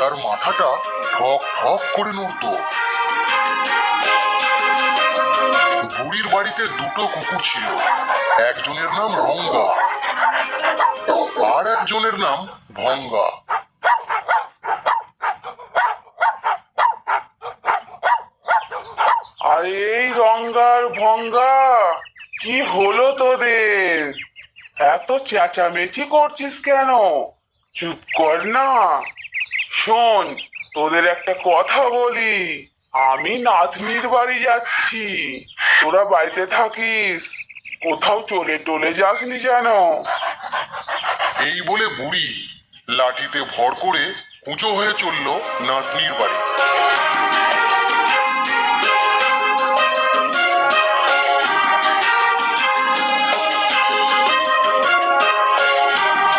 তার মাথাটা ঠক ঠক করে নড়ত। বুড়ির বাড়িতে দুটো কুকুর ছিল। একজনের নাম রঙ্গা আর একজনের নাম ভঙ্গা। এই রঙ্গার ভঙ্গা, কি হলো তোদের? এত চেঁচামেচি করছিস কেন? চুপ কর না। শোন, তোদের একটা কথা বলি। আমি নাতনির বাড়ি যাচ্ছি। তোরা বাড়িতে থাকিস। কোথাও চলে টলে যাসনি যেন। এই বলে বুড়ি লাঠিতে ভর করে কুঁচো হয়ে চলল নাতনির বাড়ি।